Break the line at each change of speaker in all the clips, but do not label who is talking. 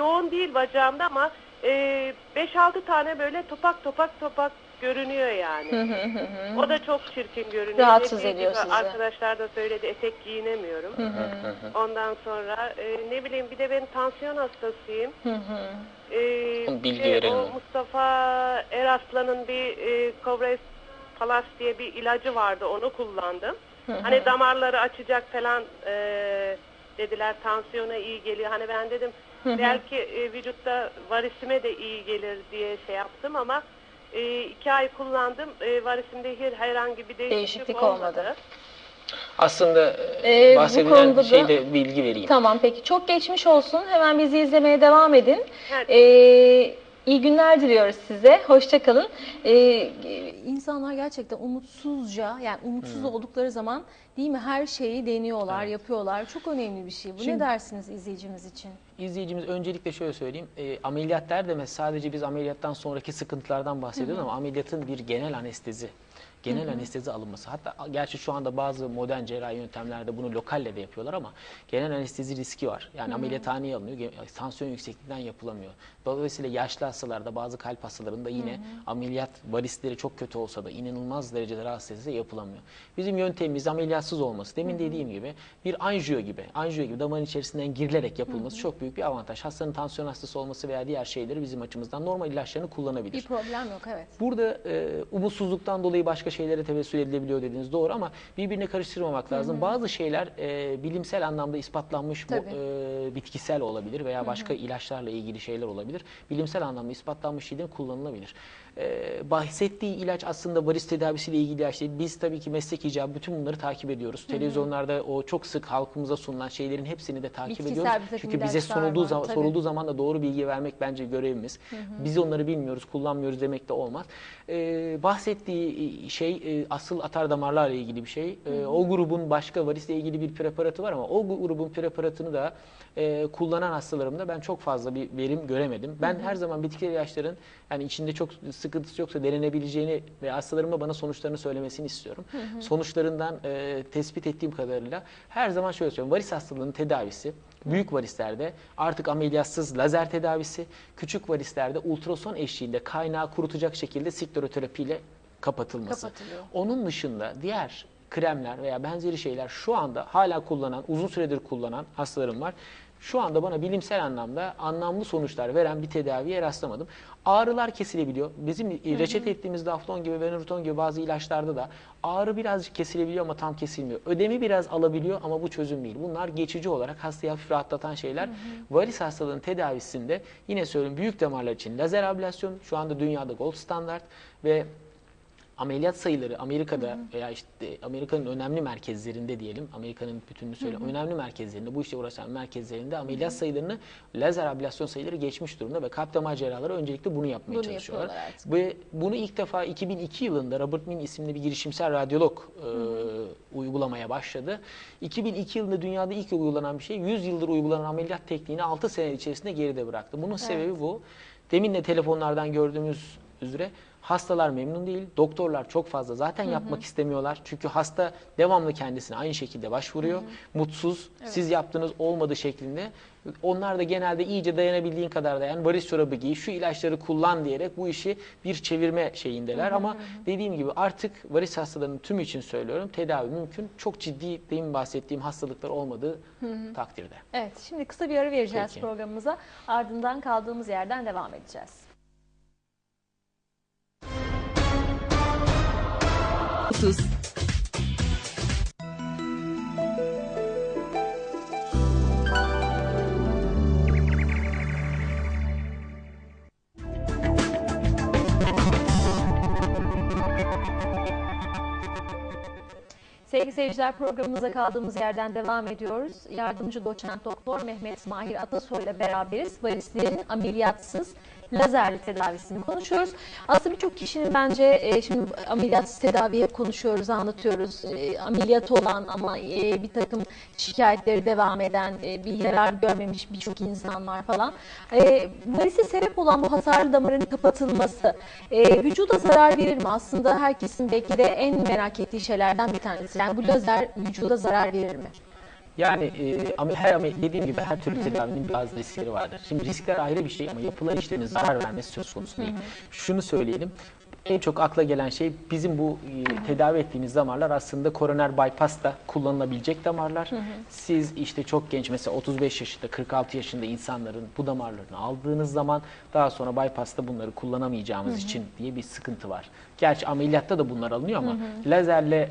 yoğun değil bacağımda ama e, 5-6 tane böyle topak topak topak görünüyor yani. O da çok çirkin görünüyor.
Rahatsız ediyor sizi.
Arkadaşlar da söyledi etek giyinemiyorum. Ondan sonra e, ne bileyim bir de ben tansiyon hastasıyım. E,
bilgi.
O Mustafa Eraslan'ın bir e, Covres Palas diye bir ilacı vardı onu kullandım. Hani damarları açacak falan e, dediler tansiyona iyi geliyor. Hani ben dedim belki e, vücutta varisime de iyi gelir diye şey yaptım ama e, iki ay kullandım. E, varisimde her, herhangi bir değişiklik,
Değişiklik
olmadı.
olmadı.
Aslında
Ee, bu
bahsedilen
konuda da-
şeyde bilgi vereyim.
Tamam peki çok geçmiş olsun. Hemen bizi izlemeye devam edin.
Evet.
Ee, iyi günler diliyoruz size. Hoşçakalın. Ee, insanlar gerçekten umutsuzca yani umutsuz oldukları zaman değil mi her şeyi deniyorlar,
Evet.
yapıyorlar. Çok önemli bir şey. Bu ne
Şimdi-
dersiniz izleyicimiz için?
İzleyicimiz öncelikle şöyle söyleyeyim. E, ameliyat der demez sadece biz ameliyattan sonraki sıkıntılardan bahsediyoruz ama ameliyatın bir genel anestezi. Genel anestezi alınması. Hatta gerçi şu anda bazı modern cerrahi yöntemlerde bunu lokalle de yapıyorlar ama genel anestezi riski var. Yani ameliyathaneye alınıyor. ge- Tansiyon yüksekliğinden yapılamıyor. Dolayısıyla yaşlı hastalarda bazı kalp hastalarında yine ameliyat varisleri çok kötü olsa da inanılmaz derecede rahatsız etse yapılamıyor. Bizim yöntemimiz ameliyatsız olması. Demin dediğim gibi bir anjiyo gibi, anjiyo gibi damarın içerisinden girilerek yapılması çok büyük bir avantaj. Hastanın tansiyon hastası olması veya diğer şeyleri bizim açımızdan normal ilaçlarını kullanabilir.
Bir problem yok evet.
Burada e, umutsuzluktan dolayı başka şeylere tevessül edilebiliyor dediğiniz doğru ama birbirine karıştırmamak lazım. Bazı şeyler e, bilimsel anlamda ispatlanmış bu, e, bitkisel olabilir veya başka ilaçlarla ilgili şeyler olabilir. Bilimsel anlamda ispatlanmış şeylerin kullanılabilir. E, bahsettiği ilaç aslında varis tedavisiyle ilgili ilaç değil. Biz tabii ki meslek icabı bütün bunları takip ediyoruz. Televizyonlarda o çok sık halkımıza sunulan şeylerin hepsini de takip
Bitkisel
ediyoruz. Çünkü bize sunulduğu
var,
zaman,
tabii.
sorulduğu zaman da doğru bilgi vermek bence görevimiz. Biz onları bilmiyoruz, kullanmıyoruz demek de olmaz. Ee, bahsettiği şey e, asıl atar damarlarla ilgili bir şey. Ee, o grubun başka varisle ilgili bir preparatı var ama o grubun preparatını da e, kullanan hastalarımda ben çok fazla bir verim göremedim. Ben her zaman bitki ilaçların yani içinde çok sıkıntısı yoksa denenebileceğini ve hastalarıma bana sonuçlarını söylemesini istiyorum. Sonuçlarından e, tespit ettiğim kadarıyla her zaman şöyle söylüyorum. Varis hastalığının tedavisi büyük varislerde artık ameliyatsız lazer tedavisi, küçük varislerde ultrason eşliğinde kaynağı kurutacak şekilde skleroterapiyle kapatılması.
Kapatılıyor.
Onun dışında diğer kremler veya benzeri şeyler şu anda hala kullanan, uzun süredir kullanan hastalarım var. Şu anda bana bilimsel anlamda anlamlı sonuçlar veren bir tedaviye rastlamadım. Ağrılar kesilebiliyor. Bizim e, reçete ettiğimiz Daflon gibi, Benuroton gibi bazı ilaçlarda da ağrı birazcık kesilebiliyor ama tam kesilmiyor. Ödemi biraz alabiliyor ama bu çözüm değil. Bunlar geçici olarak hastayı hafif rahatlatan şeyler. Varis hastalığının tedavisinde yine söyleyeyim büyük damarlar için lazer ablasyon şu anda dünyada gold standart ve ameliyat sayıları Amerika'da veya işte Amerika'nın önemli merkezlerinde diyelim, Amerika'nın bütününü söyleyeyim, önemli merkezlerinde, bu işle uğraşan merkezlerinde ameliyat sayılarını lazer ablasyon sayıları geçmiş durumda ve kalp damar cerrahları öncelikle bunu yapmaya
Bunu
çalışıyorlar. Ve bunu ilk defa 2002 yılında Robert Min isimli bir girişimsel radyolog e, uygulamaya başladı. 2002 yılında dünyada ilk uygulanan bir şey 100 yıldır uygulanan ameliyat tekniğini 6 sene içerisinde geride bıraktı. Bunun sebebi bu. Demin de telefonlardan gördüğümüz üzere hastalar memnun değil. Doktorlar çok fazla zaten yapmak istemiyorlar. Çünkü hasta devamlı kendisine aynı şekilde başvuruyor. Mutsuz, siz yaptığınız olmadı şeklinde. Onlar da genelde iyice dayanabildiğin kadar dayan, varis çorabı giy, şu ilaçları kullan diyerek bu işi bir çevirme şeyindeler. Ama dediğim gibi artık varis hastalarının tümü için söylüyorum tedavi mümkün. Çok ciddi demin bahsettiğim hastalıklar olmadığı takdirde.
Evet şimdi kısa bir ara vereceğiz
Peki.
programımıza. Ardından kaldığımız yerden devam edeceğiz.
30
Sevgili seyirciler programımıza kaldığımız yerden devam ediyoruz. Yardımcı doçent doktor Mehmet Mahir Atasoy ile beraberiz. Varislerin ameliyatsız lazerli tedavisini konuşuyoruz. Aslında birçok kişinin bence e, şimdi ameliyatsız tedaviye konuşuyoruz, anlatıyoruz. E, ameliyat olan ama e, bir takım şikayetleri devam eden, e, bir yarar görmemiş birçok insan var falan. E, varise sebep olan bu hasarlı damarın kapatılması e, vücuda zarar verir mi? Aslında herkesin belki de en merak ettiği şeylerden bir tanesi. Yani bu lazer vücuda zarar verir mi?
Yani e, ama her ama dediğim gibi her türlü tedavinin bazı riskleri vardır. Şimdi riskler ayrı bir şey ama yapılan işlemin zarar vermesi söz konusu değil. Şunu söyleyelim. En çok akla gelen şey bizim bu e, tedavi ettiğimiz damarlar aslında koroner bypass da kullanılabilecek damarlar. Siz işte çok genç mesela 35 yaşında 46 yaşında insanların bu damarlarını aldığınız zaman daha sonra bypass'ta bunları kullanamayacağımız için diye bir sıkıntı var. Gerçi ameliyatta da bunlar alınıyor ama lazerle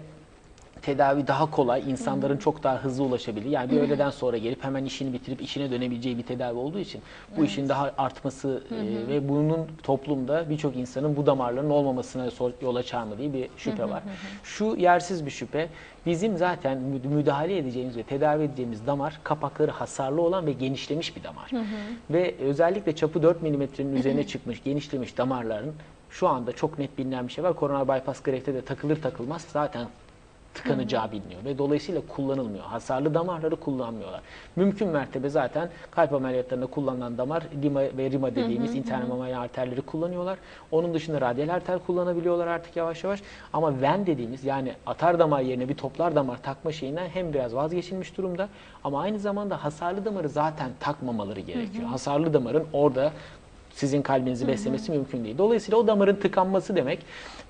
tedavi daha kolay, insanların çok daha hızlı ulaşabilir. Yani bir öğleden sonra gelip hemen işini bitirip işine dönebileceği bir tedavi olduğu için bu işin daha artması e, ve bunun toplumda birçok insanın bu damarların olmamasına yol açar mı diye bir şüphe var. Şu yersiz bir şüphe. Bizim zaten mü- müdahale edeceğimiz ve tedavi edeceğimiz damar kapakları hasarlı olan ve genişlemiş bir damar. Ve özellikle çapı 4 milimetrenin üzerine çıkmış, genişlemiş damarların şu anda çok net bilinen bir şey var. Koronar bypass grefte de takılır takılmaz zaten tıkanacağı biliniyor ve dolayısıyla kullanılmıyor. Hasarlı damarları kullanmıyorlar. Mümkün mertebe zaten kalp ameliyatlarında kullanılan damar lima ve rima dediğimiz interne mamari arterleri kullanıyorlar. Onun dışında radyal arter kullanabiliyorlar artık yavaş yavaş. Ama ven dediğimiz yani atar damar yerine bir toplar damar takma şeyinden hem biraz vazgeçilmiş durumda ama aynı zamanda hasarlı damarı zaten takmamaları gerekiyor. Hasarlı damarın orada sizin kalbinizi beslemesi mümkün değil. Dolayısıyla o damarın tıkanması demek.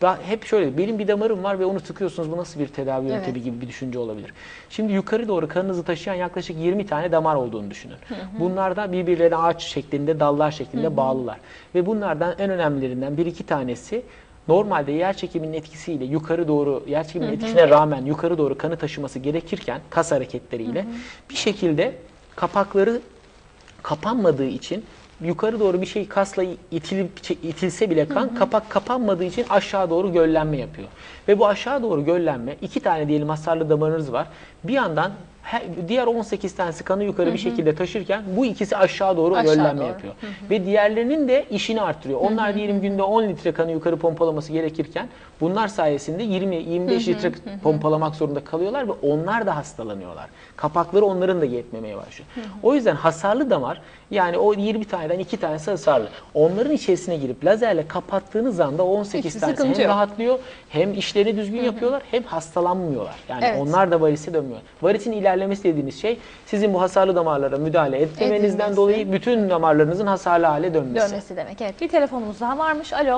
Daha hep şöyle benim bir damarım var ve onu tıkıyorsunuz bu nasıl bir tedavi
Evet.
yöntemi gibi bir düşünce olabilir. Şimdi yukarı doğru kanınızı taşıyan yaklaşık 20 tane damar olduğunu düşünün. Bunlardan birbirlerine ağaç şeklinde, dallar şeklinde bağlılar. Ve bunlardan en önemlilerinden bir iki tanesi normalde yer çekiminin etkisiyle yukarı doğru, yer çekiminin etkisine rağmen yukarı doğru kanı taşıması gerekirken kas hareketleriyle bir şekilde kapakları kapanmadığı için yukarı doğru bir şey kasla itilip itilse bile kan kapak kapanmadığı için aşağı doğru göllenme yapıyor. Ve bu aşağı doğru göllenme iki tane diyelim hasarlı damarınız var. Bir yandan diğer 18 tanesi kanı yukarı bir şekilde taşırken bu ikisi aşağı doğru
Aşağı
göllenme
doğru.
yapıyor. Ve diğerlerinin de işini arttırıyor. Onlar diyelim günde 10 litre kanı yukarı pompalaması gerekirken bunlar sayesinde 20-25 litre pompalamak zorunda kalıyorlar ve onlar da hastalanıyorlar. Kapakları onların da yetmemeye başlıyor. O yüzden hasarlı damar yani o 20 taneden 2 tanesi hasarlı. Onların içerisine girip lazerle kapattığınız anda o 18
Hiçbir
tanesi hem
yok.
rahatlıyor hem işlerini düzgün yapıyorlar hem hastalanmıyorlar. Yani
Evet.
onlar da varise dönmüyor. Varisin ilerlemesi dediğiniz şey sizin bu hasarlı damarlara müdahale etmemenizden
Edilmesi.
dolayı bütün damarlarınızın hasarlı hale dönmesi.
Dönmesi demek. Evet. Bir telefonumuz daha varmış. Alo.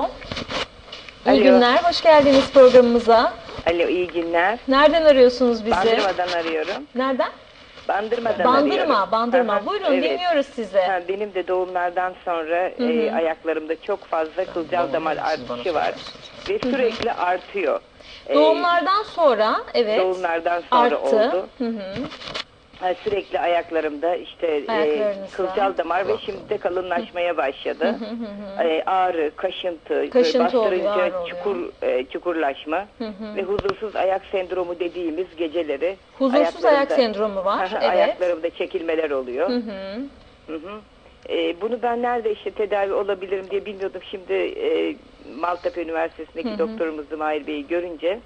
Alo.
İyi günler. Hoş geldiniz programımıza.
Alo iyi günler.
Nereden arıyorsunuz bizi?
Bandırmadan arıyorum.
Nereden?
Bandırmadan arıyorum.
Bandırma, bandırma.
Aha,
Buyurun
evet.
dinliyoruz sizi.
Ha, benim de doğumlardan sonra e, ayaklarımda çok fazla kılcal damar artışı var ve sürekli artıyor. E,
Doğumlardan sonra evet.
doğumlardan sonra
arttı.
oldu.
Hı hı.
Ha, sürekli ayaklarımda işte e, kılcal damar ve şimdi de kalınlaşmaya başladı. E, ağrı, kaşıntı,
Kaşıntı oluyor,
bastırınca
ağrı oluyor.
çukur e, çukurlaşma ve huzursuz ayak sendromu dediğimiz geceleri
Huzursuz ayak sendromu var. Evet.
Ayaklarımda çekilmeler oluyor.
Hı hı.
Hı hı. E, bunu ben nerede işte tedavi olabilirim diye bilmiyordum. Şimdi e, Maltepe Üniversitesi'ndeki doktorumuz Mahir Bey'i görünce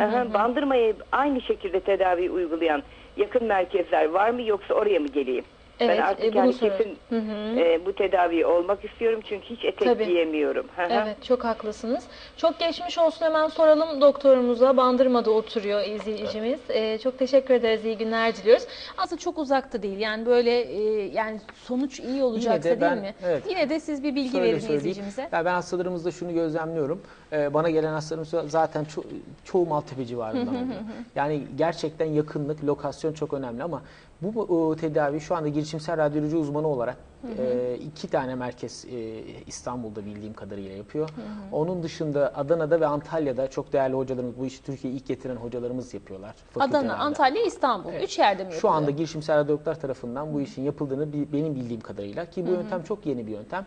aha, bandırmayı aynı şekilde tedavi uygulayan yakın merkezler var mı yoksa oraya mı geleyim?
Evet,
ben artık
e, bunu
yani kesin
Hı hı.
e, bu tedaviyi olmak istiyorum çünkü hiç etek
Tabii.
giyemiyorum. Hı hı.
Evet çok haklısınız. Çok geçmiş olsun hemen soralım doktorumuza. Bandırma'da oturuyor izleyicimiz. Ee, çok teşekkür ederiz. İyi günler diliyoruz. Aslında çok uzakta değil. Yani böyle e, yani sonuç iyi olacaksa
de ben-
değil mi?
evet.
Yine de siz bir bilgi
Şöyle
verin
söyleyeyim.
izleyicimize.
Ya ben hastalarımızda şunu gözlemliyorum. Ee, bana gelen hastalarımız zaten ço- çoğu Maltepe civarından oluyor. Yani gerçekten yakınlık, lokasyon çok önemli ama bu tedavi şu anda girişimsel radyoloji uzmanı olarak e, iki tane merkez e, İstanbul'da bildiğim kadarıyla yapıyor. Onun dışında Adana'da ve Antalya'da çok değerli hocalarımız, bu işi Türkiye'ye ilk getiren hocalarımız yapıyorlar.
Adana. Antalya, İstanbul. Üç yerde mi yapılıyor?
Şu anda girişimsel radyologlar tarafından bu işin yapıldığını benim bildiğim kadarıyla ki bu yöntem çok yeni bir yöntem.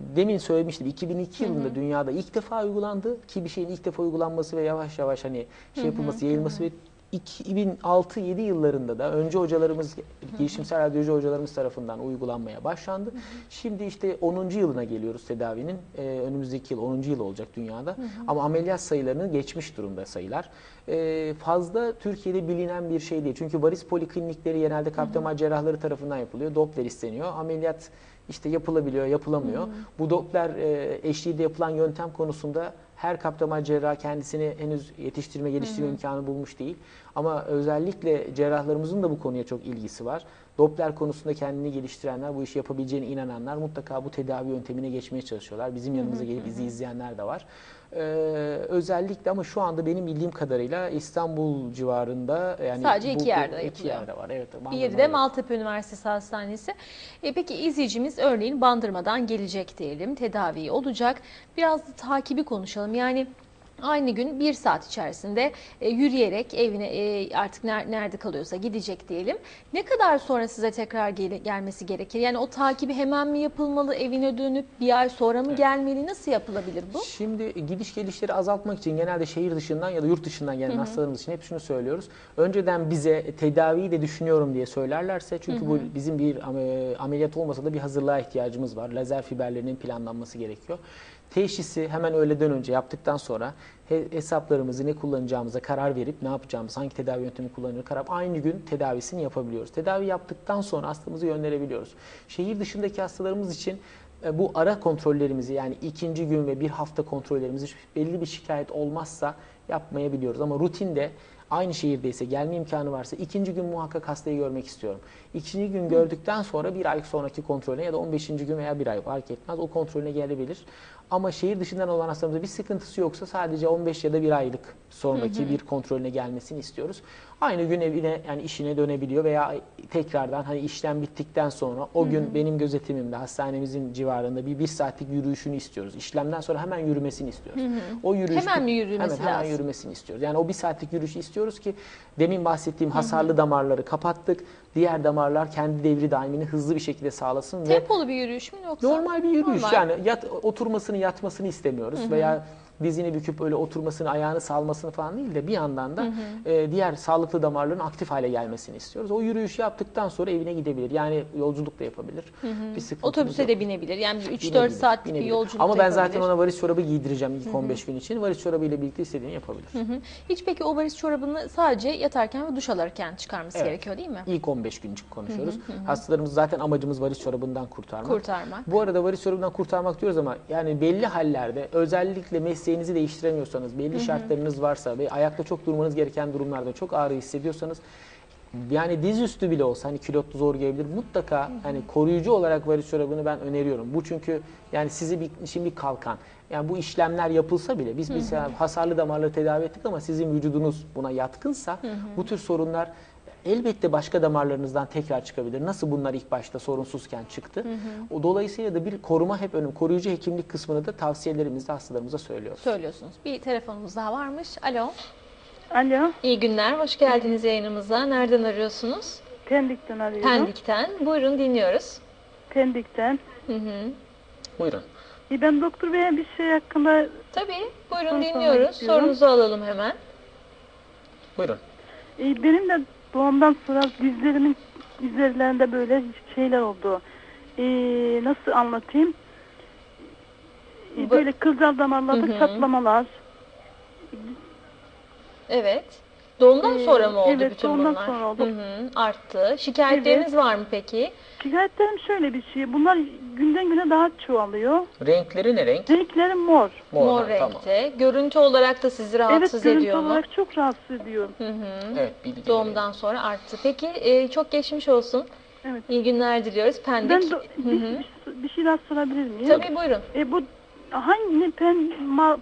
Demin söylemiştim 2002 yılında dünyada ilk defa uygulandı ki bir şeyin ilk defa uygulanması ve yavaş yavaş hani şey yapılması, yayılması ve 2006-7 yıllarında da önce hocalarımız, girişimsel radyoloji hocalarımız tarafından uygulanmaya başlandı. Şimdi işte 10. yılına geliyoruz tedavinin. Ee, önümüzdeki yıl 10. yıl olacak dünyada. Ama ameliyat sayılarını geçmiş durumda sayılar. Ee, fazla Türkiye'de bilinen bir şey değil. Çünkü varis poliklinikleri genelde kalp damar cerrahları tarafından yapılıyor. Doppler isteniyor. Ameliyat işte yapılabiliyor, yapılamıyor. Bu Doppler e, eşliğinde yapılan yöntem konusunda her kaptama cerrah kendisini henüz yetiştirme, geliştirme imkanı bulmuş değil. Ama özellikle cerrahlarımızın da bu konuya çok ilgisi var. Doppler konusunda kendini geliştirenler, bu işi yapabileceğine inananlar mutlaka bu tedavi yöntemine geçmeye çalışıyorlar. Bizim yanımıza gelip bizi izleyenler de var. Ee, özellikle ama şu anda benim bildiğim kadarıyla İstanbul civarında yani
Sadece iki
bu-
yerde
iki
yapılıyor.
yerde var. Evet.
Bir
Bandırma
yeri de. Maltepe Üniversitesi Hastanesi. E, peki izleyicimiz örneğin bandırmadan gelecek diyelim, tedavi olacak. Biraz da takibi konuşalım. Yani aynı gün bir saat içerisinde e, yürüyerek evine e, artık ner- nerede kalıyorsa gidecek diyelim. Ne kadar sonra size tekrar gel- gelmesi gerekir? Yani o takibi hemen mi yapılmalı, evine dönüp bir ay sonra mı gelmeli? Nasıl yapılabilir bu?
Şimdi gidiş gelişleri azaltmak için genelde şehir dışından ya da yurt dışından gelen hastalarımız için hep şunu söylüyoruz. Önceden bize tedaviyi de düşünüyorum diye söylerlerse çünkü bu bizim bir ame- ameliyat olmasa da bir hazırlığa ihtiyacımız var. Lazer fiberlerinin planlanması gerekiyor. Teşhisi hemen öğleden önce yaptıktan sonra he- hesaplarımızı ne kullanacağımıza karar verip ne yapacağımız, hangi tedavi yöntemi kullanılır karar aynı gün tedavisini yapabiliyoruz. Tedavi yaptıktan sonra hastamızı gönderebiliyoruz. Şehir dışındaki hastalarımız için e, bu ara kontrollerimizi yani ikinci gün ve bir hafta kontrollerimizi belli bir şikayet olmazsa yapmayabiliyoruz. Ama rutinde aynı şehirdeyse gelme imkanı varsa ikinci gün muhakkak hastayı görmek istiyorum. İkinci gün gördükten sonra bir ay sonraki kontrolüne ya da 15. gün veya bir ay fark etmez o kontrolüne gelebilir. Ama şehir dışından olan hastamızda bir sıkıntısı yoksa sadece 15 ya da bir aylık sonraki bir kontrolüne gelmesini istiyoruz. Aynı gün evine yani işine dönebiliyor veya tekrardan hani işlem bittikten sonra o gün benim gözetimimde hastanemizin civarında bir bir saatlik yürüyüşünü istiyoruz. İşlemden sonra hemen yürümesini istiyoruz. O yürüyüş
Hemen mi yürümesi
hemen, hemen
lazım?
yürümesini istiyoruz. Yani o bir saatlik yürüyüşü istiyoruz ki demin bahsettiğim hasarlı damarları kapattık. Diğer damarlar kendi devri daimini hızlı bir şekilde sağlasın ve
Tempolu bir yürüyüş mü yoksa?
Normal bir yürüyüş
Normal.
yani yat, oturmasını yatmasını istemiyoruz veya dizini büküp öyle oturmasını ayağını salmasını falan değil de bir yandan da e, diğer sağlıklı damarların aktif hale gelmesini istiyoruz. O yürüyüşü yaptıktan sonra evine gidebilir. Yani yolculuk da yapabilir. Bir sıkıntımız
Otobüse
yok.
de binebilir. Yani bir 3-4
Binebilir,
saatlik bir
binebilir.
yolculuk
Ama ben zaten ona varis çorabı giydireceğim ilk 15 gün için. Varis çorabı ile birlikte istediğini yapabilir.
Hı. Hiç peki o varis çorabını sadece yatarken ve duş alırken çıkarması
Evet.
gerekiyor değil mi?
İlk 15 gün için konuşuyoruz. Hastalarımız zaten amacımız varis çorabından kurtarmak.
Kurtarmak.
Bu arada varis çorabından kurtarmak diyoruz ama yani belli hallerde özellikle mesleğinizi değiştiremiyorsanız, belli şartlarınız varsa ve ayakta çok durmanız gereken durumlarda çok ağrı hissediyorsanız yani dizüstü bile olsa hani kilotlu zor gelebilir. Mutlaka hani koruyucu olarak varis çorabını ben öneriyorum. Bu çünkü yani sizi bir, için bir kalkan. Yani bu işlemler yapılsa bile biz mesela hasarlı damarları tedavi ettik ama sizin vücudunuz buna yatkınsa bu tür sorunlar elbette başka damarlarınızdan tekrar çıkabilir. Nasıl bunlar ilk başta sorunsuzken çıktı. O dolayısıyla da bir koruma hep önemli. Koruyucu hekimlik kısmını da tavsiyelerimizde hastalarımıza söylüyoruz.
Söylüyorsunuz. Bir telefonumuz daha varmış. Alo.
Alo,
İyi günler. Hoş geldiniz yayınımıza. Nereden arıyorsunuz?
Pendik'ten arıyorum.
Pendik'ten. Buyurun dinliyoruz.
Pendik'ten.
Hı hı.
Buyurun.
E, Ben doktor beye bir şey hakkında
Tabii. Buyurun dinliyoruz.
istiyorum.
Sorunuzu alalım hemen.
Buyurun.
e, benim de doğumdan sonra dizlerimin üzerlerinde böyle şeyler oldu. E, nasıl anlatayım? E,
Bu-
böyle kılcal damarlarda
Hı hı.
çatlamalar.
Evet. Doğumdan
Ee,
sonra mı oldu
evet,
bütün
doğumdan
bunlar?
sonra oldu.
Hı hı. Arttı. Şikayetleriniz var mı peki?
Şikayetlerim şöyle bir şey. Bunlar günden güne daha çoğalıyor.
Renkleri ne renk?
Renkleri mor.
Mor,
ha, tamam.
renkte. Görüntü olarak da sizi
evet,
rahatsız
görüntü
ediyor mu?
olarak çok rahatsız ediyor.
Hı hı.
Evet bilgi.
Doğumdan sonra arttı. Peki e, çok geçmiş olsun.
Evet.
İyi günler diliyoruz. Pendik.
Ben de,
Hı
bir,
hı.
bir, bir şey daha sorabilir miyim?
Tabii buyurun.
E bu hangi pen ma,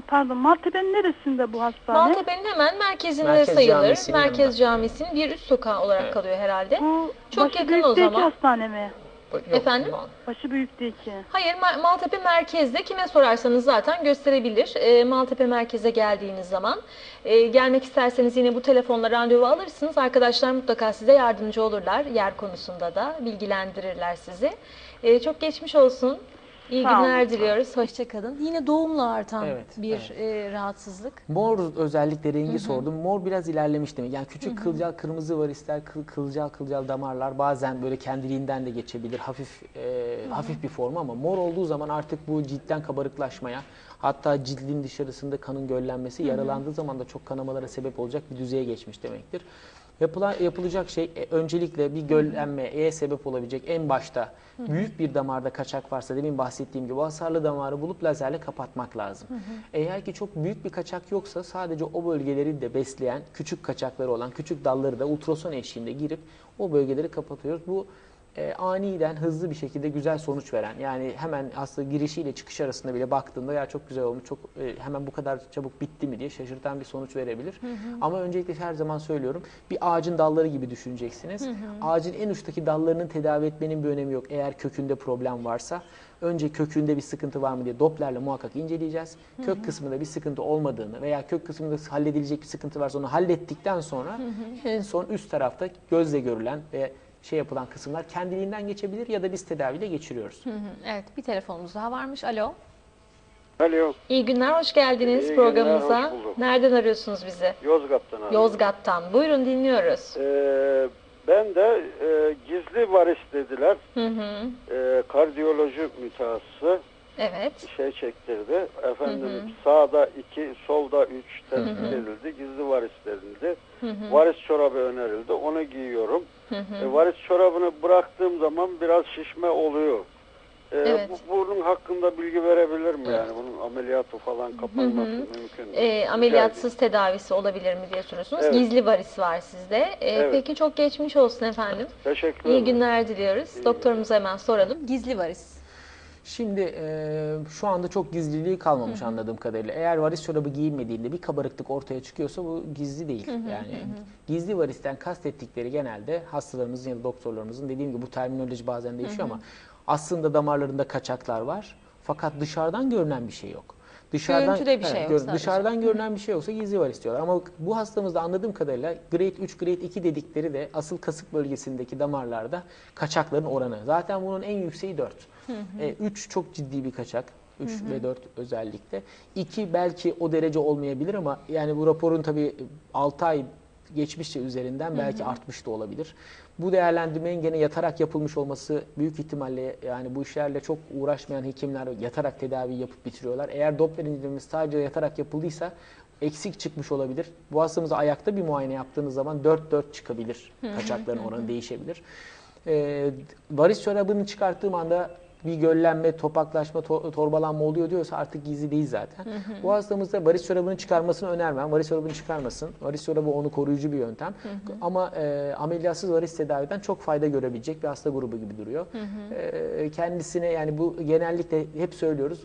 pardon Maltepe'nin neresinde bu hastane?
Maltepe'nin hemen merkezinde
Merkez
sayılır.
Camisi'nin
Merkez
yanında.
Camii'sinin bir üst sokağı olarak
Evet.
kalıyor herhalde.
Bu
Çok
başı
yakın o
değil
zaman.
hastane mi?
Yok,
Efendim?
Başı büyük değil ki.
Hayır, Ma- Maltepe merkezde kime sorarsanız zaten gösterebilir. E, Maltepe merkeze geldiğiniz zaman e, gelmek isterseniz yine bu telefonla randevu alırsınız. Arkadaşlar mutlaka size yardımcı olurlar yer konusunda da bilgilendirirler sizi. E, çok geçmiş olsun. İyi
Sağ olun.
günler diliyoruz. Hoşçakalın. Yine doğumla artan
Evet,
bir e, rahatsızlık.
Mor özellikle rengi sordum. Mor biraz ilerlemiş demek. Yani küçük kılcal kırmızı varisler, kıl, kılcal kılcal damarlar bazen böyle kendiliğinden de geçebilir. Hafif e, hafif bir form ama mor olduğu zaman artık bu ciltten kabarıklaşmaya, hatta cildin dışarısında kanın göllenmesi, yaralandığı zaman da çok kanamalara sebep olacak bir düzeye geçmiş demektir. Yapılan, yapılacak şey e, öncelikle bir göllenmeye sebep olabilecek en başta büyük bir damarda kaçak varsa demin bahsettiğim gibi o hasarlı damarı bulup lazerle kapatmak lazım. Eğer ki çok büyük bir kaçak yoksa sadece o bölgeleri de besleyen küçük kaçakları olan küçük dalları da ultrason eşliğinde girip o bölgeleri kapatıyoruz. Bu e, aniden hızlı bir şekilde güzel sonuç veren yani hemen aslında girişiyle çıkış arasında bile baktığında ya çok güzel olmuş çok e, hemen bu kadar çabuk bitti mi diye şaşırtan bir sonuç verebilir. Ama öncelikle her zaman söylüyorum bir ağacın dalları gibi düşüneceksiniz. Ağacın en uçtaki dallarının tedavi etmenin bir önemi yok. Eğer kökünde problem varsa önce kökünde bir sıkıntı var mı diye Doppler'le muhakkak inceleyeceğiz. Kök kısmında bir sıkıntı olmadığını veya kök kısmında halledilecek bir sıkıntı varsa onu hallettikten sonra en son üst tarafta gözle görülen ve şey yapılan kısımlar kendiliğinden geçebilir ya da biz tedaviyle geçiriyoruz.
Hı hı. Evet bir telefonumuz daha varmış. Alo.
Alo,
İyi günler, hoş geldiniz
İyi
programımıza.
günler, hoş bulduk.
Nereden arıyorsunuz bizi?
Yozgat'tan arıyorum.
Yozgat'tan. Buyurun dinliyoruz.
Ee, ben de e, gizli varis dediler.
Hı hı.
E, kardiyoloji mütehassısı
Evet.
şey çektirdi. Efendim sağda iki, solda üç tespit edildi. Gizli varis denildi. Varis çorabı önerildi. Onu giyiyorum. E, varis çorabını bıraktığım zaman biraz şişme oluyor. E,
Evet.
bu, bunun hakkında bilgi verebilir mi? Yani bunun ameliyatı falan kapanması mümkün mü?
Ee, ameliyatsız tedavisi olabilir mi diye soruyorsunuz.
Evet.
Gizli varis var sizde. Ee,
Evet.
Peki çok geçmiş olsun efendim.
Teşekkür
İyi
ederim.
günler diliyoruz. Doktorumuza hemen soralım. Gizli varis.
Şimdi e, şu anda çok gizliliği kalmamış anladığım kadarıyla. Eğer varis çorabı giyinmediğinde bir kabarıklık ortaya çıkıyorsa bu gizli değil. yani gizli varisten kastettikleri genelde hastalarımızın ya da doktorlarımızın dediğim gibi bu terminoloji bazen değişiyor ama aslında damarlarında kaçaklar var. Fakat dışarıdan görünen bir şey yok. Dışarıdan,
Görüntüde bir şey yok sadece.
Dışarıdan görünen bir şey yoksa gizli varis diyorlar. Ama bu hastamızda anladığım kadarıyla grade 3, grade 2 dedikleri de asıl kasık bölgesindeki damarlarda kaçakların oranı. Zaten bunun en yükseği 4. 3 çok ciddi bir kaçak. 3 ve 4 özellikle. 2 belki o derece olmayabilir ama yani bu raporun tabii 6 ay geçmişçe üzerinden belki artmış da olabilir. Bu değerlendirmenin gene yatarak yapılmış olması büyük ihtimalle yani bu işlerle çok uğraşmayan hekimler yatarak tedavi yapıp bitiriyorlar. Eğer Doppler incelemesi sadece yatarak yapıldıysa eksik çıkmış olabilir. Bu hastamıza ayakta bir muayene yaptığınız zaman 4-4 çıkabilir. Kaçakların oranı değişebilir. Ee, varis çorabını çıkarttığım anda bir göllenme, topaklaşma, to- torbalanma oluyor diyorsa artık gizli değil zaten. Bu hastamızda varis çorabını çıkarmasını önermem. Varis çorabını çıkarmasın. Varis çorabı onu koruyucu bir yöntem. Ama e, ameliyatsız varis tedaviden çok fayda görebilecek bir hasta grubu gibi duruyor. E, kendisine yani bu genellikle hep söylüyoruz.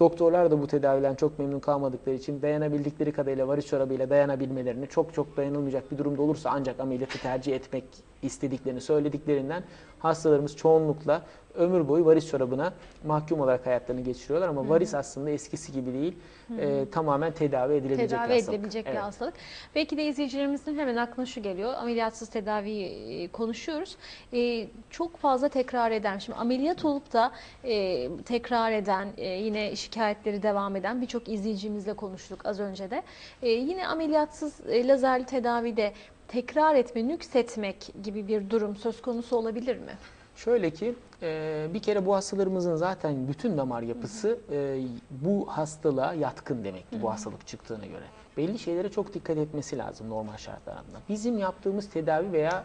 Doktorlar da bu tedaviden çok memnun kalmadıkları için dayanabildikleri kadarıyla varis çorabıyla dayanabilmelerini çok çok dayanılmayacak bir durumda olursa ancak ameliyatı tercih etmek istediklerini söylediklerinden hastalarımız çoğunlukla ömür boyu varis çorabına mahkum olarak hayatlarını geçiriyorlar ama varis aslında eskisi gibi değil. Ee, tamamen tedavi edilebilecek
Tedavi
bir hastalık.
edilebilecek bir
Evet.
hastalık. Belki de izleyicilerimizin hemen aklına şu geliyor. Ameliyatsız tedaviyi e, konuşuyoruz. E, çok fazla tekrar eden, şimdi ameliyat olup da e, tekrar eden, e, yine şikayetleri devam eden birçok izleyicimizle konuştuk az önce de. E, yine ameliyatsız e, lazerli tedavide tekrar etme, nüksetmek gibi bir durum söz konusu olabilir mi?
Şöyle ki e, bir kere bu hastalarımızın zaten bütün damar yapısı e, bu hastalığa yatkın demekti bu hastalık çıktığına göre. Belli şeylere çok dikkat etmesi lazım normal şartlar altında. Bizim yaptığımız tedavi veya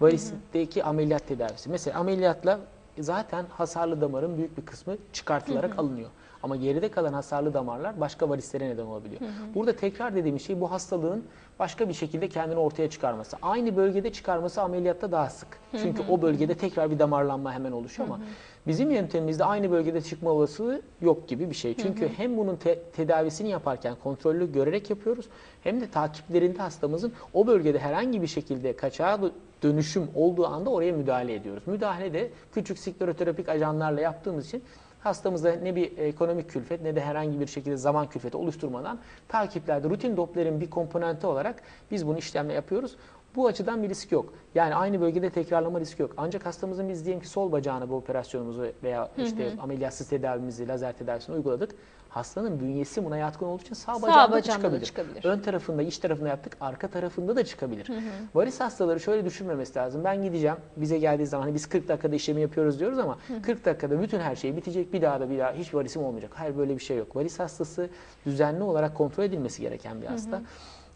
varisteki ameliyat tedavisi. Mesela ameliyatla zaten hasarlı damarın büyük bir kısmı çıkartılarak alınıyor. Ama geride kalan hasarlı damarlar başka varislere neden olabiliyor. Burada tekrar dediğimiz şey bu hastalığın başka bir şekilde kendini ortaya çıkarması. Aynı bölgede çıkarması ameliyatta daha sık. Çünkü o bölgede tekrar bir damarlanma hemen oluşuyor ama bizim yöntemimizde aynı bölgede çıkma olasılığı yok gibi bir şey. Çünkü hem bunun te- tedavisini yaparken kontrollü görerek yapıyoruz hem de takiplerinde hastamızın o bölgede herhangi bir şekilde kaçağa dö- dönüşüm olduğu anda oraya müdahale ediyoruz. Müdahale de küçük skleroterapik ajanlarla yaptığımız için hastamızda ne bir ekonomik külfet ne de herhangi bir şekilde zaman külfeti oluşturmadan takiplerde rutin Doppler'in bir komponenti olarak biz bunu işlemle yapıyoruz. Bu açıdan bir risk yok. Yani aynı bölgede tekrarlama riski yok. Ancak hastamızın biz diyelim ki sol bacağına bu operasyonumuzu veya işte ameliyatsız tedavimizi, lazer tedavisini uyguladık. Hastanın bünyesi buna yatkın olduğu için sağ
Sağ
bacağında, da
bacağında da
çıkabilir.
çıkabilir.
Ön tarafında, iç tarafında yaptık, arka tarafında da çıkabilir. Varis hastaları şöyle düşünmemesi lazım. Ben gideceğim, bize geldiği zaman hani biz 40 dakikada işlemi yapıyoruz diyoruz ama 40 dakikada bütün her şey bitecek. Bir daha da bir daha hiç varisim olmayacak. Hayır böyle bir şey yok. Varis hastası düzenli olarak kontrol edilmesi gereken bir hasta.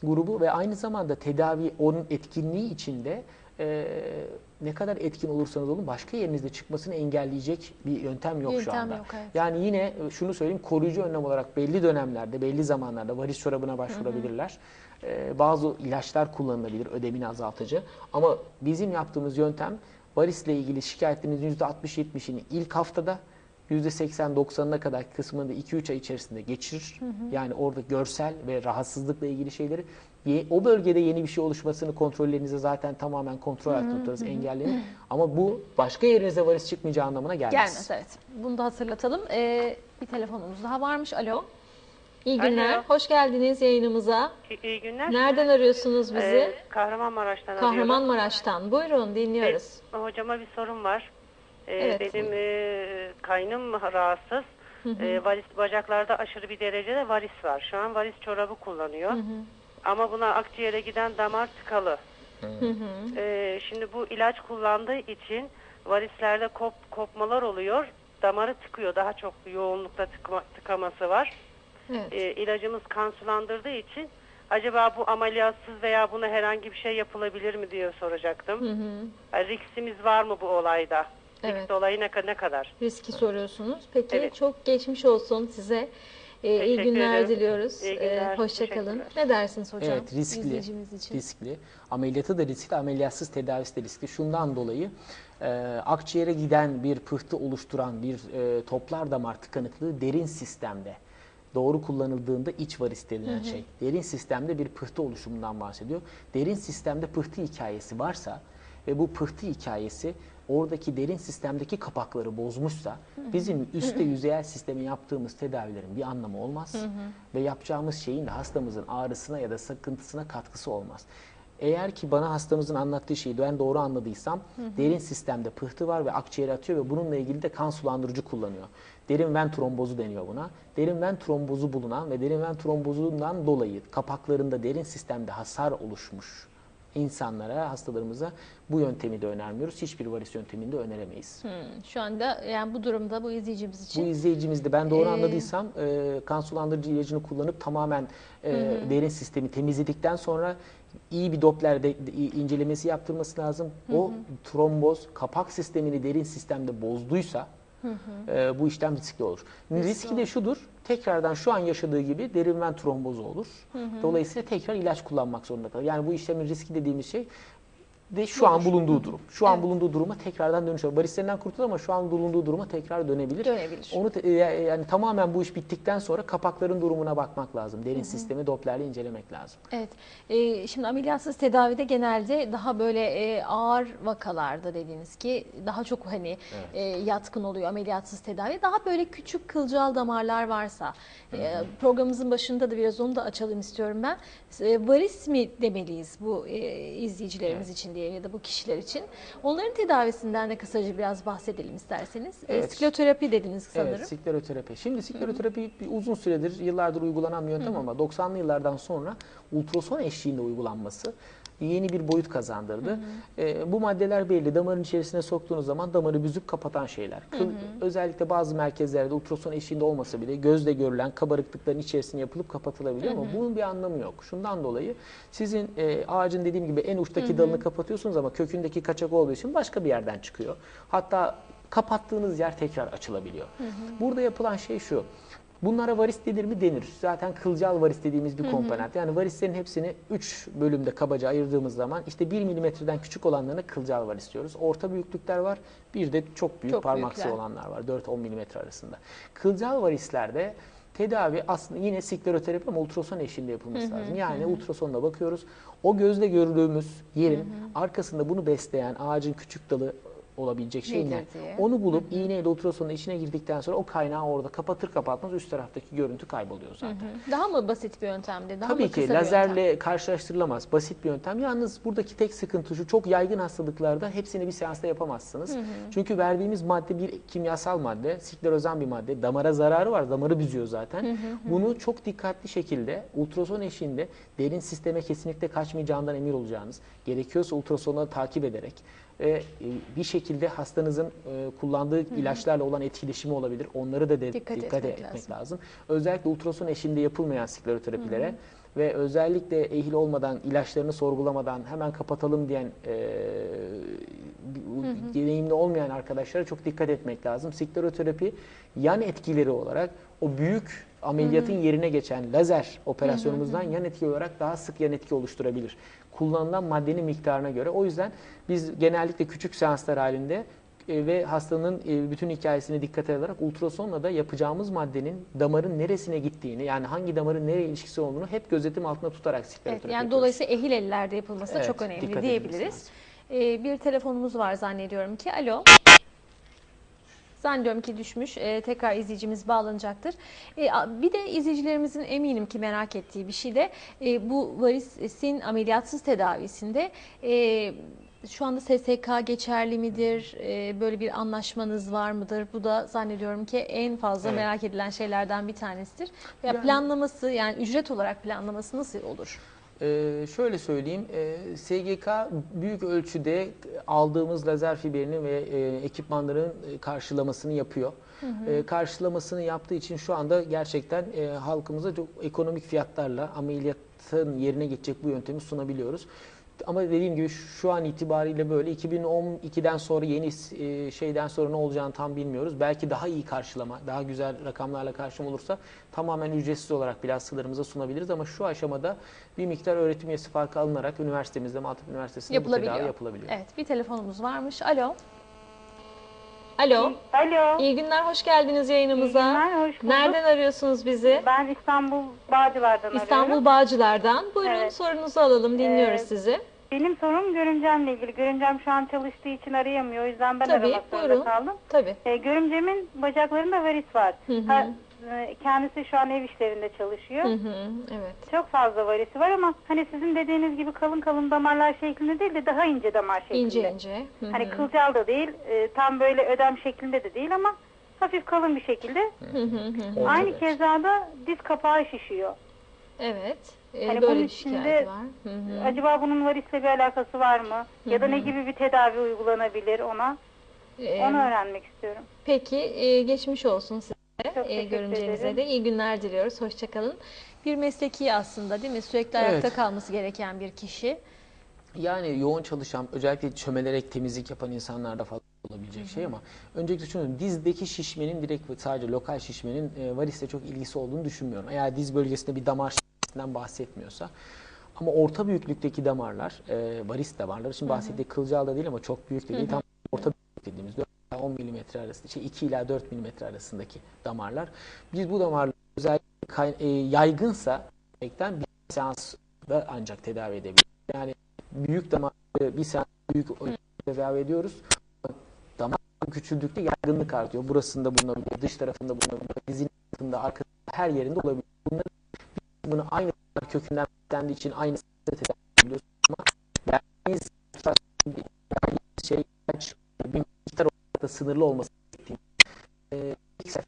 Grubu ve aynı zamanda tedavi onun etkinliği içinde e, ne kadar etkin olursanız olun başka yerinizde çıkmasını engelleyecek bir yöntem yok şu
Yöntem
anda.
yok, evet.
Yani yine e, şunu söyleyeyim koruyucu önlem olarak belli dönemlerde, belli zamanlarda varis çorabına başvurabilirler. Ee, bazı ilaçlar kullanılabilir ödemini azaltıcı. Ama bizim yaptığımız yöntem varisle ilgili şikayetlerinizin %60-70'ini ilk haftada %80-90'ına kadar kısmını da 2-3 ay içerisinde geçirir. Yani orada görsel ve rahatsızlıkla ilgili şeyleri o bölgede yeni bir şey oluşmasını kontrollerinizi zaten tamamen kontrol altında tutarız, engellenir. Ama bu başka yerinize varis çıkmayacağı anlamına gelmez.
Gelmez evet. Bunu da hatırlatalım. Ee, bir telefonumuz daha varmış. Alo. İyi günler.
Alo.
Hoş geldiniz yayınımıza.
İyi, iyi günler.
Nereden arıyorsunuz bizi?
Ee, Kahramanmaraş'tan arıyorum.
Kahramanmaraş'tan. Buyurun dinliyoruz.
Benim- hocama bir sorum var. Ee,
Evet.
Benim e, kaynım rahatsız. Ee, varis bacaklarda aşırı bir derecede varis var. Şu an varis çorabı kullanıyor. Ama buna akciğere giden damar tıkalı. Ee, şimdi bu ilaç kullandığı için varislerde kop, kopmalar oluyor. Damarı tıkıyor. Daha çok yoğunlukta tıkma, tıkaması var.
Evet.
e, ilacımız kan sulandırdığı için acaba bu ameliyatsız veya buna herhangi bir şey yapılabilir mi diye soracaktım. Yani Riksimiz var mı bu olayda?
Evet.
Risk olayı ne, ne kadar?
Riski soruyorsunuz. Peki
Evet.
çok geçmiş olsun size. Ee, iyi günler
ederim.
diliyoruz.
İyi günler,
Ee, hoşça kalın.
teşekkürler.
Ne dersiniz hocam?
Evet riskli.
İçin.
Riskli. Ameliyatı da riskli, ameliyatsız tedavisi de riskli. Şundan dolayı e, akciğere giden bir pıhtı oluşturan bir e, toplar damar tıkanıklığı derin sistemde doğru kullanıldığında iç varis denilen şey. Derin sistemde bir pıhtı oluşumundan bahsediyor. Derin sistemde pıhtı hikayesi varsa ve bu pıhtı hikayesi oradaki derin sistemdeki kapakları bozmuşsa bizim üstte yüzeyel sisteme yaptığımız tedavilerin bir anlamı olmaz ve yapacağımız şeyin de hastamızın ağrısına ya da sıkıntısına katkısı olmaz. Eğer ki bana hastamızın anlattığı şeyi ben doğru anladıysam derin sistemde pıhtı var ve akciğere atıyor ve bununla ilgili de kan sulandırıcı kullanıyor. Derin ven trombozu deniyor buna. Derin ven trombozu bulunan ve derin ven trombozundan dolayı kapaklarında derin sistemde hasar oluşmuş insanlara, hastalarımıza bu yöntemi de önermiyoruz. Hiçbir varis yöntemini de öneremeyiz.
Hmm, Şu anda yani bu durumda bu izleyicimiz
Bu
için
izleyicimiz de ben doğru
Ee,
anladıysam e, kan sulandırıcı ilacını kullanıp tamamen e, derin sistemi temizledikten sonra iyi bir Doppler de, incelemesi yaptırması lazım. O tromboz kapak sistemini derin sistemde bozduysa e, bu işlem riskli olur. Riski de şudur. Tekrardan şu an yaşadığı gibi derin ven trombozu olur. Dolayısıyla tekrar ilaç kullanmak zorunda kalır. Yani bu işlemin riski dediğimiz şey de şu an bulunduğu durum. Şu an bulunduğu duruma tekrardan dönüş var. Varislerinden kurtulur ama şu an bulunduğu duruma tekrar dönebilir.
Dönebilir.
Onu te- e, yani tamamen bu iş bittikten sonra kapakların durumuna bakmak lazım. Derin sistemi Doppler'le incelemek lazım.
Evet. Ee, şimdi ameliyatsız tedavide genelde daha böyle e, ağır vakalarda dediğiniz ki daha çok hani e, yatkın oluyor ameliyatsız tedavi. Daha böyle küçük kılcal damarlar varsa e, programımızın başında da biraz onu da açalım istiyorum ben. E, varis mi demeliyiz bu e, izleyicilerimiz için diye ya da bu kişiler için. Onların tedavisinden de kısaca biraz bahsedelim isterseniz. E,
Evet.
skleroterapi dediniz sanırım.
Evet, skleroterapi. Şimdi skleroterapi bir uzun süredir, yıllardır uygulanan bir yöntem ama 90'lı yıllardan sonra ultrason eşliğinde uygulanması yeni bir boyut kazandırdı. Ee, bu maddeler belli. Damarın içerisine soktuğunuz zaman damarı büzüp kapatan şeyler. Kıl- özellikle bazı merkezlerde ultrason eşliğinde olmasa bile gözle görülen kabarıklıkların içerisine yapılıp kapatılabiliyor ama bunun bir anlamı yok. Şundan dolayı sizin e, ağacın dediğim gibi en uçtaki dalını kapatıyorsunuz ama kökündeki kaçak olduğu için başka bir yerden çıkıyor. Hatta kapattığınız yer tekrar açılabiliyor. Burada yapılan şey şu. Bunlara varis denir mi? Denir. Zaten kılcal varis dediğimiz bir komponent. Yani varislerin hepsini 3 bölümde kabaca ayırdığımız zaman işte 1 milimetreden küçük olanlarına kılcal varis diyoruz. Orta büyüklükler var. Bir de çok büyük
Çok
parmaksı
büyükler.
olanlar var. 4-10 milimetre arasında. Kılcal varislerde tedavi aslında yine skleroterapi ama ultrason eşliğinde yapılması lazım. Yani ultrasonla bakıyoruz. O gözle gördüğümüz yerin arkasında bunu besleyen ağacın küçük dalı olabilecek şey ne?
Diye.
Onu bulup iğneyle ultrasonun içine girdikten sonra o kaynağı orada kapatır kapatmaz üst taraftaki görüntü kayboluyor zaten.
Daha mı basit bir yöntemdi? Daha mı
Tabii
kısa
ki
bir
lazerle
yöntem?
karşılaştırılamaz. Basit bir yöntem. Yalnız buradaki tek sıkıntı şu çok yaygın hastalıklarda hepsini bir seansta yapamazsınız. Çünkü verdiğimiz madde bir kimyasal madde, sklerozan bir madde. Damara zararı var. Damarı büzüyor zaten. Bunu çok dikkatli şekilde ultrason eşliğinde derin sisteme kesinlikle kaçmayacağından emin olacağınız, gerekiyorsa ultrasonla takip ederek e, bir şekilde hastanızın e, kullandığı ilaçlarla olan etkileşimi olabilir. Onları da de-
Dikkat
dikkat,
etmek
etmek,
lazım.
lazım. Özellikle ultrason eşliğinde yapılmayan skleroterapilere ve özellikle ehil olmadan, ilaçlarını sorgulamadan hemen kapatalım diyen e, deneyimli olmayan arkadaşlara çok dikkat etmek lazım. Skleroterapi yan etkileri olarak o büyük ameliyatın yerine geçen lazer operasyonumuzdan yan etki olarak daha sık yan etki oluşturabilir. Kullanılan maddenin miktarına göre. O yüzden biz genellikle küçük seanslar halinde e, ve hastanın e, bütün hikayesine dikkate alarak ultrasonla da yapacağımız maddenin damarın neresine gittiğini yani hangi damarın nereye ilişkisi olduğunu hep gözetim altında tutarak
Evet,
skleroterapi
yani
yapıyoruz.
dolayısıyla ehil ellerde yapılması da
Evet,
çok önemli diyebiliriz. Ee, bir telefonumuz var zannediyorum ki. Alo. Zannediyorum ki düşmüş. Ee, tekrar izleyicimiz bağlanacaktır. A- bir de izleyicilerimizin eminim ki merak ettiği bir şey de e, bu varisin ameliyatsız tedavisinde e, şu anda SSK geçerli midir? E, böyle bir anlaşmanız var mıdır? Bu da zannediyorum ki en fazla
Evet.
merak edilen şeylerden bir tanesidir. Ya
Yani-
planlaması yani ücret olarak planlaması nasıl olur?
Ee, şöyle söyleyeyim, e, SGK büyük ölçüde aldığımız lazer fiberini ve e, ekipmanların e, karşılamasını yapıyor. E, karşılamasını yaptığı için şu anda gerçekten e, halkımıza çok ekonomik fiyatlarla ameliyatın yerine geçecek bu yöntemi sunabiliyoruz. Ama dediğim gibi şu an itibariyle böyle 2012'den sonra yeni e, şeyden sonra ne olacağını tam bilmiyoruz. Belki daha iyi karşılama, daha güzel rakamlarla karşılama olursa tamamen ücretsiz olarak bile hastalarımıza sunabiliriz. Ama şu aşamada bir miktar öğretim üyesi farkı alınarak üniversitemizde, Maltepe Üniversitesi'nde bu
Yapılabiliyor.
tedavi yapılabiliyor.
Evet, bir telefonumuz varmış. Alo. Alo.
Alo.
İyi günler, hoş geldiniz
İyi
yayınımıza.
günler, hoş bulduk.
Nereden arıyorsunuz bizi?
Ben İstanbul Bağcılar'dan
İstanbul
arıyorum.
Bağcılar'dan. Buyurun
Evet.
sorunuzu alalım, dinliyoruz
Ee,
sizi.
Benim sorum görümcemle ilgili. Görümcem şu an çalıştığı için arayamıyor. O yüzden ben
Tabii,
aramak zorunda
buyurun.
kaldım.
Tabii.
Ee, görümcemin bacaklarında varis var.
Hı hı.
Ha, kendisi şu an ev işlerinde çalışıyor.
Hı hı, evet.
Çok fazla varisi var ama hani sizin dediğiniz gibi kalın kalın damarlar şeklinde değil de daha ince damar şeklinde.
İnce ince. Hı hı.
Hani kılcal da değil, e, tam böyle ödem şeklinde de değil ama hafif kalın bir şekilde.
Hı hı hı.
Aynı keza da diz kapağı şişiyor.
Evet. Ee,
Hani
böyle
bunun içinde-
var. Hı hı.
Acaba bunun varisle bir alakası var mı? Ya da ne gibi bir tedavi uygulanabilir ona?
Ee,
Onu öğrenmek istiyorum.
Peki, e, geçmiş olsun size. E,
teşekkür
görümcenize
ederim.
de iyi günler diliyoruz. Hoşçakalın. Bir mesleki aslında değil mi? Sürekli
Evet.
ayakta kalması gereken bir kişi.
Yani yoğun çalışan, özellikle çömelerek temizlik yapan insanlarda falan olabilecek şey ama öncelikle şunu dizdeki şişmenin direkt sadece lokal şişmenin e, varisle çok ilgisi olduğunu düşünmüyorum. Eğer diz bölgesinde bir damar şişmesinden bahsetmiyorsa ama orta büyüklükteki damarlar, e, varis damarları, şimdi bahsettiği kılcal da değil ama çok büyük de değil, tam orta büyük dediğimiz 4 ila 10 milimetre arasında, şey 2 ila 4 milimetre arasındaki damarlar. Biz bu damarlar özellikle e, yaygınsa bir seansta ancak tedavi edebiliriz. Yani büyük damar bir seans büyük tedavi ediyoruz. Damar küçüldükçe yaygınlık artıyor. Burasında bulunabilir, dış tarafında bulunabilir, dizin altında, arkasında her yerinde olabilir. Bunları bunu aynı kökünden beslendiği için aynı tedavi edebiliyoruz ama verdiğimiz şey da sınırlı olması gerektiğini e, sefer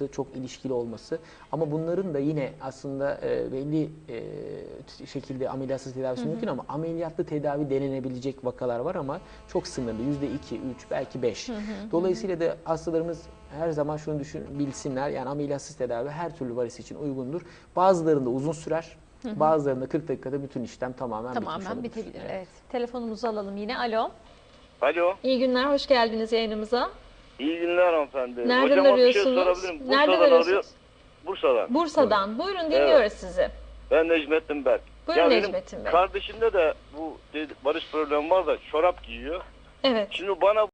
olması, çok ilişkili olması ama bunların da yine aslında e, belli e, şekilde ameliyatsız tedavisi mümkün ama ameliyatlı tedavi denenebilecek vakalar var ama çok sınırlı. Yüzde iki, üç, belki beş. Dolayısıyla da hastalarımız her zaman şunu düşün, bilsinler yani ameliyatsız tedavi her türlü varis için uygundur. Bazılarında uzun sürer, bazılarında 40 dakikada bütün işlem tamamen,
Tamamen bitebilir. Evet. Telefonumuzu alalım yine. Alo.
Alo,
İyi günler, hoş geldiniz yayınımıza.
İyi günler hanımefendi.
Nereden
Hocama bir
arıyorsunuz?
şey sorabilirim.
Nereden
Bursa'dan
arıyorsunuz?
arıyor. Bursa'dan.
Bursa'dan. Buyurun dinliyoruz sizi.
Ben Necmettin Berk.
Buyurun
ya benim
Necmettin Bey.
kardeşimde de bu dedi- varis problemi var da çorap giyiyor.
Evet.
Şimdi bana